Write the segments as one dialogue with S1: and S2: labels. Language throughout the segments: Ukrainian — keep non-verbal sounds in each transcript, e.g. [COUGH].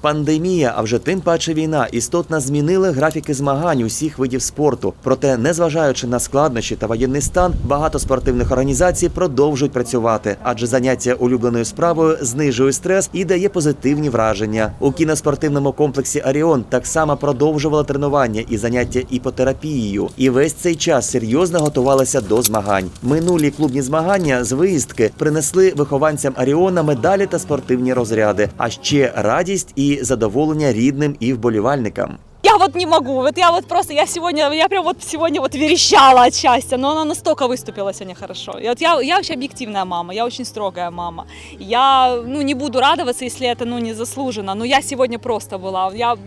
S1: Пандемія, а вже тим паче війна, істотно змінили графіки змагань усіх видів спорту. Проте, незважаючи на складнощі та воєнний стан, багато спортивних організацій продовжують працювати, адже заняття улюбленою справою знижує стрес і дає позитивні враження. У кіноспортивному комплексі Аріон так само продовжували тренування і заняття іпотерапією. І весь цей час серйозно готувалися до змагань. Минулі клубні змагання з виїздки принесли вихованцям Аріона медалі та спортивні розряди, а ще радість і задоволення рідним і вболівальникам.
S2: Я вот не могу, вот я вот просто, я сегодня, я прям вот сегодня вот верещала от счастья, но она настолько выступила сегодня хорошо. И вот я, я вообще объективная мама, я очень строгая мама. Я, ну, не буду радоваться, если это, ну, не заслуженно, но я сегодня просто была, я,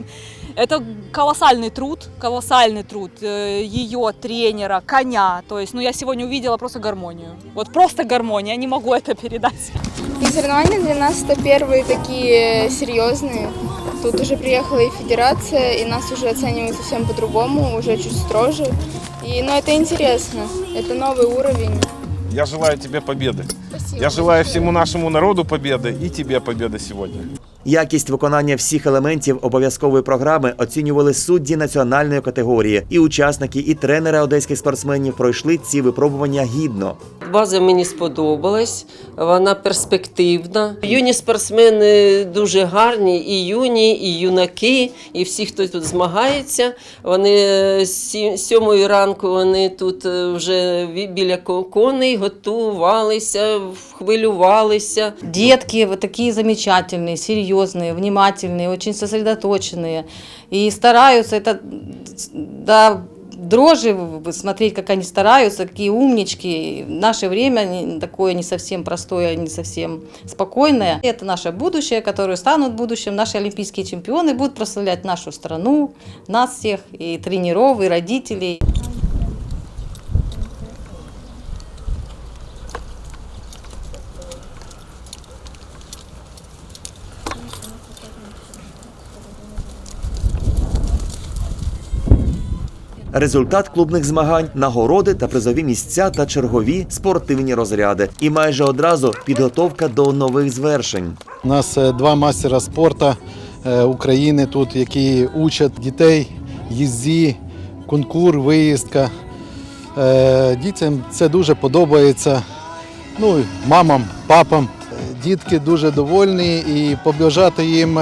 S2: это колоссальный труд, колоссальный труд э, ее, тренера, коня, то есть, ну, я сегодня увидела просто гармонию, вот просто гармония, я не могу это передать.
S3: И соревнования для нас это первые такие серьезные. Тут уже приехала и федерация, и нас уже оценивают совсем по-другому, уже чуть строже. И, ну, это интересно, это новый уровень.
S4: Я желаю тебе победы.
S3: Спасибо.
S4: Я желаю всему нашему народу победы и тебе победы сегодня.
S1: Якість виконання всіх елементів обов'язкової програми оцінювали судді національної категорії, і учасники, і тренери одеських спортсменів пройшли ці випробування гідно.
S5: База мені сподобалась, вона перспективна. Юні спортсмени дуже гарні, і юні, і юнаки, і всі, хто тут змагається. Вони з сьомої ранку вони тут е, вже біля коней готувалися, хвилювалися.
S6: Детки вот такие замечательные, серьезные, внимательные, очень сосредоточенные. И стараются это до дрожи смотреть, как они стараются, какие умнички. В наше время такое не совсем простое, не совсем спокойное. Это наше будущее, которые станут в будущем. Наши олимпийские чемпионы будут прославлять нашу страну, нас всех, и тренеров, и родителей.
S1: Результат клубних змагань, нагороди та призові місця та чергові спортивні розряди. І майже одразу підготовка до нових звершень.
S7: У нас е, два мастера спорту е, України тут, які учать дітей їзді, конкур, виїздка. Е, Дітям це дуже подобається. Ну, мамам, папам. Дітки дуже довольні і побажати їм.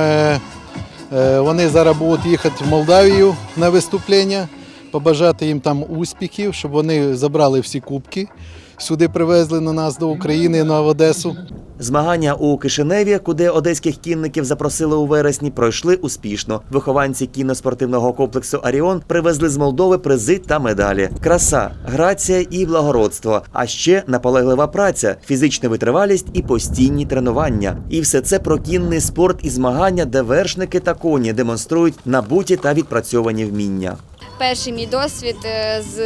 S7: Вони зараз будуть їхати в Молдавію на виступлення. Побажати їм там успіхів, щоб вони забрали всі кубки. Сюди привезли на нас до України на Одесу.
S1: Змагання у Кишиневі, куди одеських кінників запросили у вересні, пройшли успішно. Вихованці кіноспортивного комплексу Аріон привезли з Молдови призи та медалі. Краса, грація і благородство. А ще наполеглива праця, фізична витривалість і постійні тренування. І все це про кінний спорт і змагання, де вершники та коні демонструють набуті та відпрацьовані вміння.
S3: Перший мій досвід е, з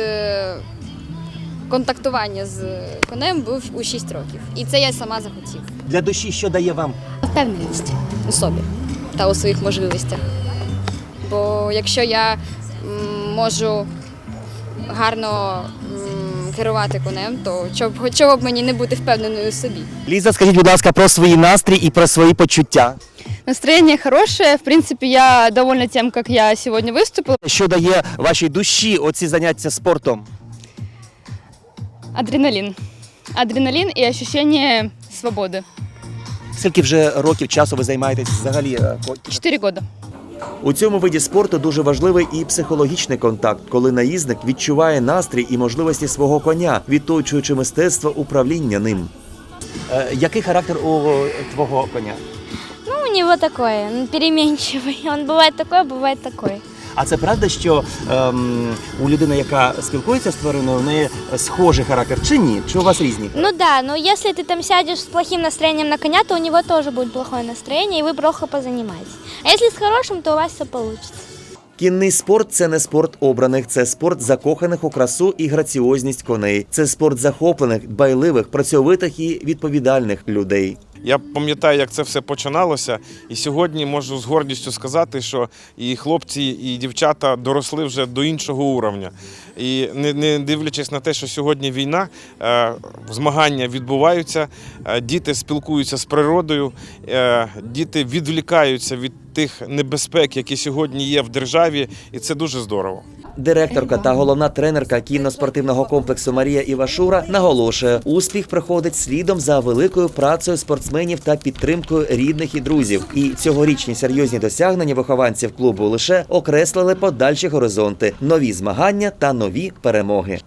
S3: контактування з конем був у 6 років. І це я сама захотів.
S1: Для душі, що дає вам
S3: Впевненість у собі та у своїх можливостях. Бо якщо я можу гарно керувати конем, то чого чого б мені не бути впевненою у собі.
S1: Ліза, скажіть, будь ласка, про свої настрій і про свої почуття.
S8: Настроение хорошее. В принципе, я довольна тем, как я сегодня выступила.
S1: Що дає вашій душі оці заняття спортом?
S8: Адреналин. Адреналин и ощущение свободы.
S1: Скільки вже років часу ви займаєтесь взагалі? е, ко-
S8: Четыре года.
S1: У цьому виді спорту дуже важливий і психологічний контакт, коли наїзник відчуває настрій і можливості свого коня, відточуючи мистецтво управління ним. Е, який характер у твого коня?
S9: Ну, у него такое, он переменчивый. Он [LAUGHS] бывает такой, а бывает такой.
S1: А це правда, що ем, у людини, яка спілкується з твариною, у неї схожий характер чи ні? Чи у вас різні?
S9: Ну да, но если ты там сядешь с плохим настроением на коня, то у него тоже будет плохое настроение, и вы плохо позанимаетесь. А если с хорошим, то у вас все получится.
S1: Кінний спорт це не спорт обраних, це спорт закоханих у красу і граціозність коней. Це спорт захоплених, дбайливих, працьовитих і відповідальних людей.
S4: Я пам'ятаю, як це все починалося, і сьогодні можу з гордістю сказати, що і хлопці, і дівчата доросли вже до іншого уровня. І не, дивлячись на те, що сьогодні війна, е, змагання відбуваються, е, діти спілкуються з природою, е, діти відвлікаються від тих небезпек, які сьогодні є в державі, і це дуже здорово.
S1: Директорка та головна тренерка кінно-спортивного комплексу Марія Івашура наголошує, успіх приходить слідом за великою працею спортсменів та підтримкою рідних і друзів. І цьогорічні серйозні досягнення вихованців клубу лише окреслили подальші горизонти, нові змагання та нові перемоги.